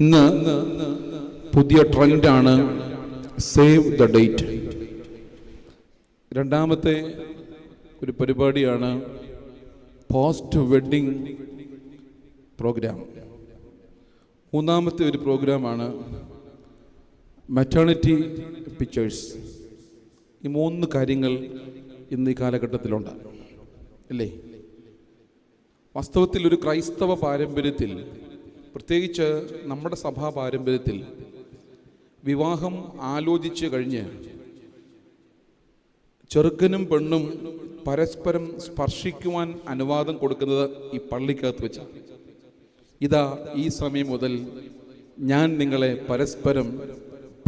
ഇന്ന് പുതിയ ട്രെൻഡാണ് save the date. രണ്ടാമത്തെ ഒരു പരിപാടിയാണ് പോസ്റ്റ് വെഡ്ഡിംഗ് പ്രോഗ്രാം. മൂന്നാമത്തെ ഒരു പ്രോഗ്രാമാണ് മെറ്റേണിറ്റി പിക്ചേഴ്സ് ഈ മൂന്ന് കാര്യങ്ങൾ ഇന്ന് ഈ കാലഘട്ടത്തിലുണ്ട്. അല്ലേ? വാസ്തവത്തിൽ ഒരു ക്രൈസ്തവ പാരമ്പര്യത്തിൽ പ്രത്യേകിച്ച് നമ്മുടെ സഭാ പാരമ്പര്യത്തിൽ വിവാഹം ആലോചിച്ച് കഴിഞ്ഞ് ചെറുക്കനും പെണ്ണും പരസ്പരം സ്പർശിക്കുവാൻ അനുവാദം കൊടുക്കുന്നത് ഈ പള്ളിക്കകത്ത് വെച്ചാണ് ഇതാ ഈ സമയം മുതൽ ഞാൻ നിങ്ങളെ പരസ്പരം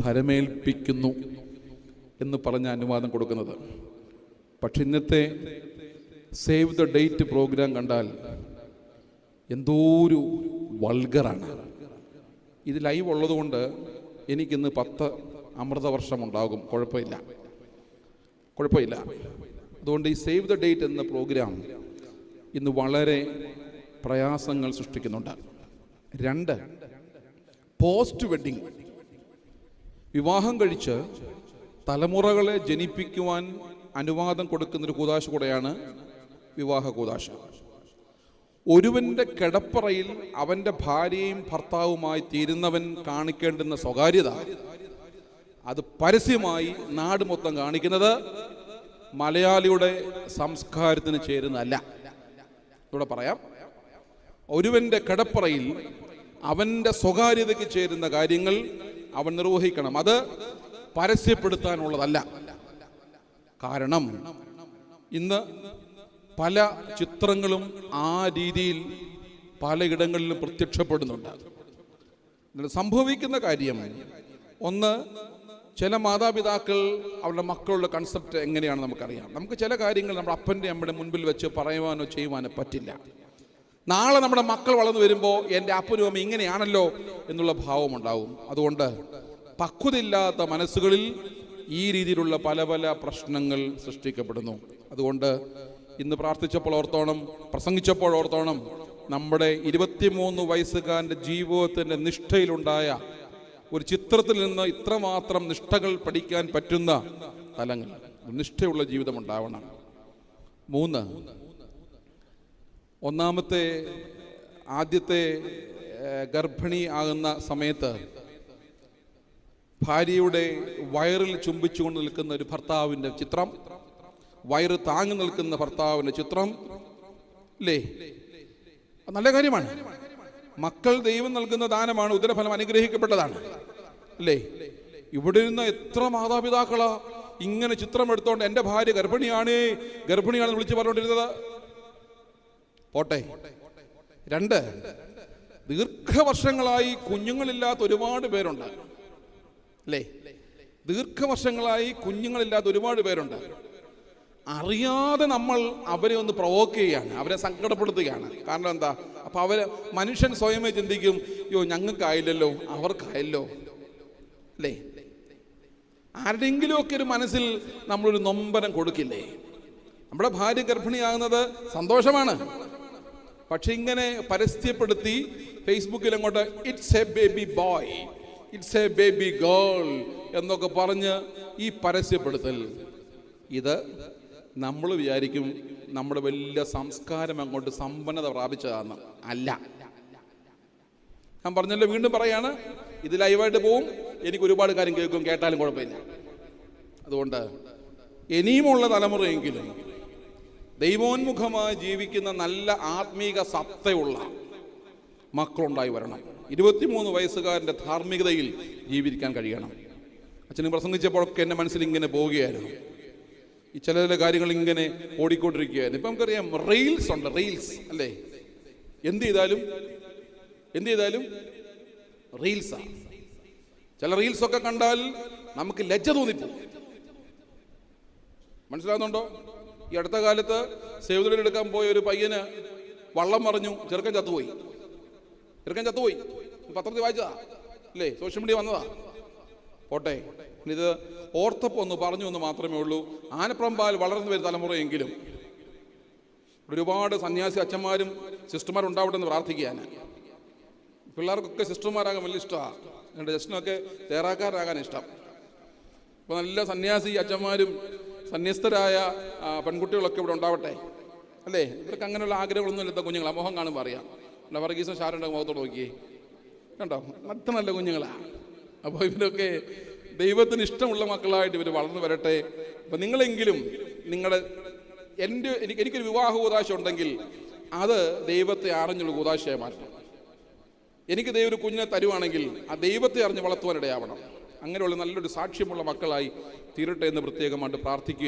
ഭരമേൽപ്പിക്കുന്നു എന്ന് പറഞ്ഞ അനുവാദം കൊടുക്കുന്നത്. പക്ഷെ ഇന്നത്തെ സേവ് ദ ഡേറ്റ് പ്രോഗ്രാം കണ്ടാൽ എന്തോ ഒരു വൾഗറാണ്. ഇത് ലൈവ് ഉള്ളതുകൊണ്ട് എനിക്കിന്ന് പത്ത് അമൃതവർഷം ഉണ്ടാകും കുഴപ്പമില്ല. കുഴപ്പമില്ല. അതുകൊണ്ട് ഈ സേവ് ദ ഡേറ്റ് എന്ന പ്രോഗ്രാം ഇന്ന് വളരെ പ്രയാസങ്ങൾ സൃഷ്ടിക്കുന്നുണ്ട്. രണ്ട് പോസ്റ്റ് വെഡിങ്. വിവാഹം കഴിച്ച് തലമുറകളെ ജനിപ്പിക്കുവാൻ അനുവാദം കൊടുക്കുന്നൊരു കൂതാശ കൂടെയാണ് വിവാഹ കൂതാശ. ഒരുവന്റെ കിടപ്പറയിൽ അവന്റെ ഭാര്യയും ഭർത്താവുമായി തീരുന്നവൻ കാണിക്കേണ്ടുന്ന സ്വകാര്യത അത് പരസ്യമായി നാട് മൊത്തം കാണിക്കുന്നത് മലയാളിയുടെ സംസ്കാരത്തിന് ചേരുന്നതല്ല. ഇവിടെ പറയാം ഒരുവന്റെ കിടപ്പറയിൽ അവന്റെ സ്വകാര്യതയ്ക്ക് ചേരുന്ന കാര്യങ്ങൾ അവൻ നിർവഹിക്കണം. അത് പരസ്യപ്പെടുത്താനുള്ളതല്ല. കാരണം ഇന്ന് പല ചിത്രങ്ങളും ആ രീതിയിൽ പലയിടങ്ങളിലും പ്രത്യക്ഷപ്പെടുന്നുണ്ട്. സംഭവിക്കുന്ന കാര്യം ഒന്ന് ചില മാതാപിതാക്കൾ അവരുടെ മക്കളുടെ കൺസെപ്റ്റ് എങ്ങനെയാണെന്ന് നമുക്കറിയാം. നമുക്ക് ചില കാര്യങ്ങൾ നമ്മുടെ അപ്പന്റെ അമ്മയുടെ മുൻപിൽ വെച്ച് പറയുവാനോ ചെയ്യുവാനോ പറ്റില്ല. നാളെ നമ്മുടെ മക്കൾ വളർന്നു വരുമ്പോൾ എന്റെ അപ്പനും അമ്മ ഇങ്ങനെയാണല്ലോ എന്നുള്ള ഭാവം ഉണ്ടാവും. അതുകൊണ്ട് പക്വതയില്ലാത്ത മനസ്സുകളിൽ ഈ രീതിയിലുള്ള പല പല പ്രശ്നങ്ങൾ സൃഷ്ടിക്കപ്പെടുന്നു. അതുകൊണ്ട് ഇന്ന് പ്രാർത്ഥിച്ചപ്പോൾ ഓർത്തോണം പ്രസംഗിച്ചപ്പോൾ ഓർത്തോണം നമ്മുടെ ഇരുപത്തിമൂന്ന് വയസ്സുകാരന്റെ ജീവിതത്തിന്റെ നിഷ്ഠയിലുണ്ടായ ഒരു ചിത്രത്തിൽ നിന്ന് ഇത്രമാത്രം നിഷ്ഠകൾ പഠിക്കാൻ പറ്റുന്ന തലങ്ങൾ നിഷ്ഠയുള്ള ജീവിതം ഉണ്ടാവണം മൂന്ന് ഒന്നാമത്തെ ആദ്യത്തെ ഗർഭിണി ആകുന്ന സമയത്ത് ഭാര്യയുടെ വയറിൽ ചുംബിച്ചുകൊണ്ട് നിൽക്കുന്ന ഒരു ഭർത്താവിന്റെ ചിത്രം. വയറ് താങ്ങി നിൽക്കുന്ന ഭർത്താവിന്റെ ചിത്രം. അല്ലേ നല്ല കാര്യമാണ്. മക്കൾ ദൈവം നൽകുന്ന ദാനമാണ് ഉദരഫലം അനുഗ്രഹിക്കപ്പെട്ടതാണ്. അല്ലേ ഇവിടെ ഇരുന്ന എത്ര മാതാപിതാക്കളാ ഇങ്ങനെ ചിത്രം എടുത്തോണ്ട് എന്റെ ഭാര്യ ഗർഭിണിയാണ് ഗർഭിണിയാണ് വിളിച്ച് പറഞ്ഞുകൊണ്ടിരുന്നത്. പോട്ടെ. രണ്ട് ദീർഘവർഷങ്ങളായി കുഞ്ഞുങ്ങളില്ലാത്ത ഒരുപാട് പേരുണ്ട്. അല്ലേ ദീർഘവർഷങ്ങളായി കുഞ്ഞുങ്ങളില്ലാത്ത ഒരുപാട് പേരുണ്ട്. അറിയാതെ നമ്മൾ അവരെ ഒന്ന് പ്രൊവോക്ക് ചെയ്യാണ് അവരെ സങ്കടപ്പെടുത്തുകയാണ്. കാരണം എന്താ? അപ്പൊ അവർ മനുഷ്യൻ സ്വയമേ ചിന്തിക്കും അയ്യോ ഞങ്ങൾക്കായില്ലല്ലോ അവർക്കായല്ലോ. അല്ലേ? ആരുടെങ്കിലുമൊക്കെ ഒരു മനസ്സിൽ നമ്മളൊരു നൊമ്പരം കൊടുക്കില്ലേ? നമ്മുടെ ഭാര്യ ഗർഭിണിയാകുന്നത് സന്തോഷമാണ്. പക്ഷെ ഇങ്ങനെ പരസ്യപ്പെടുത്തി ഫേസ്ബുക്കിൽ അങ്ങോട്ട് it's a baby boy it's a baby girl എന്നൊക്കെ പറഞ്ഞ് ഈ പരസ്യപ്പെടുത്തൽ. ഇത് നമ്മൾ വിചാരിക്കും നമ്മുടെ വലിയ സംസ്കാരം അങ്ങോട്ട് സമ്പന്നത പ്രാപിച്ചതാണ് അല്ല. ഞാൻ പറഞ്ഞല്ലോ വീണ്ടും പറയാണ് ഇത് ലൈവായിട്ട് പോവും എനിക്ക് ഒരുപാട് കാര്യം കേൾക്കും കേട്ടാലും കുഴപ്പമില്ല. അതുകൊണ്ട് ഇനിയുമുള്ള തലമുറയെങ്കിലും ദൈവോന്മുഖമായി ജീവിക്കുന്ന നല്ല ആത്മീക സത്തയുള്ള മക്കളുണ്ടായി വരണം. ഇരുപത്തിമൂന്ന് വയസ്സുകാരന്റെ ധാർമ്മികതയിൽ ജീവിക്കാൻ കഴിയണം. അച്ഛനും പ്രസംഗിച്ചപ്പോഴൊക്കെ എന്റെ മനസ്സിൽ ഇങ്ങനെ പോവുകയായിരുന്നു ഈ ചില ചില കാര്യങ്ങൾ ഇങ്ങനെ ഓടിക്കൊണ്ടിരിക്കുകയായിരുന്നു. ഇപ്പം നമുക്കറിയാം റെയിൽസ് ഉണ്ട് റെയിൽസ് അല്ലേ? എന്ത് ചെയ്താലും എന്ത് ചെയ്താലും റീൽസാ. ചില റീൽസ് ഒക്കെ കണ്ടാൽ നമുക്ക് ലജ്ജ തോന്നിപ്പോകും മനസ്സിലാകുന്നുണ്ടോ ഈ അടുത്ത കാലത്ത് സേവതയിൽ എടുക്കാൻ പോയ ഒരു പയ്യന് വള്ളം മറിഞ്ഞു ചെറുക്കൻ ചത്തുപോയി. ചെറുക്കൻ ചത്തുപോയി. പത്രത്തിൽ വായിച്ചതാ അല്ലേ? സോഷ്യൽ മീഡിയ വന്നതാ. പോട്ടെ. ഇത് ഓർത്തപ്പോൾ ഒന്ന് പറഞ്ഞു എന്ന് മാത്രമേ ഉള്ളൂ. ആനപ്രമ്പാൽ വളർന്നു വരും തലമുറയെങ്കിലും ഒരുപാട് സന്യാസി അച്ഛന്മാരും സിസ്റ്റർമാരും ഉണ്ടാവട്ടെ എന്ന് പ്രാർത്ഥിക്കുകയാണ് പിള്ളേർക്കൊക്കെ സിസ്റ്റർമാരാകാൻ വലിയ ഇഷ്ടമാണ് എന്റെ ജസ്റ്റിനൊക്കെ തേറാക്കാരാകാൻ ഇഷ്ടം. അപ്പോൾ നല്ല സന്യാസി അച്ഛന്മാരും സന്യസ്തരായ പെൺകുട്ടികളൊക്കെ ഇവിടെ ഉണ്ടാവട്ടെ. അല്ലേ? ഇവർക്ക് അങ്ങനെയുള്ള ആഗ്രഹങ്ങളൊന്നും ഇല്ലാത്ത കുഞ്ഞുങ്ങളാണ് മോഹം കാണുമ്പോൾ അറിയാം. വർഗീസും ഷാരന്റെ മുഖത്തോട് നോക്കിയേ. കണ്ടോ? അത്ര നല്ല കുഞ്ഞുങ്ങളാണ് അപ്പോൾ ഇവരൊക്കെ ദൈവത്തിന് ഇഷ്ടമുള്ള മക്കളായിട്ട് ഇവർ വളർന്നു വരട്ടെ. അപ്പം നിങ്ങളെങ്കിലും നിങ്ങളുടെ എന്റെ എനിക്ക് എനിക്കൊരു വിവാഹ കൂതാശ ഉണ്ടെങ്കിൽ അത് ദൈവത്തെ അറിഞ്ഞുള്ള കൂതാശയായി മാറ്റണം. എനിക്ക് ദൈവം ഒരു കുഞ്ഞിനെ തരുവാണെങ്കിൽ ആ ദൈവത്തെ അറിഞ്ഞ് വളർത്തുവാനിടയാവണം. അങ്ങനെയുള്ള നല്ലൊരു സാക്ഷ്യമുള്ള മക്കളായി തീരട്ടെ എന്ന് പ്രത്യേകമായിട്ട് പ്രാർത്ഥിക്കുക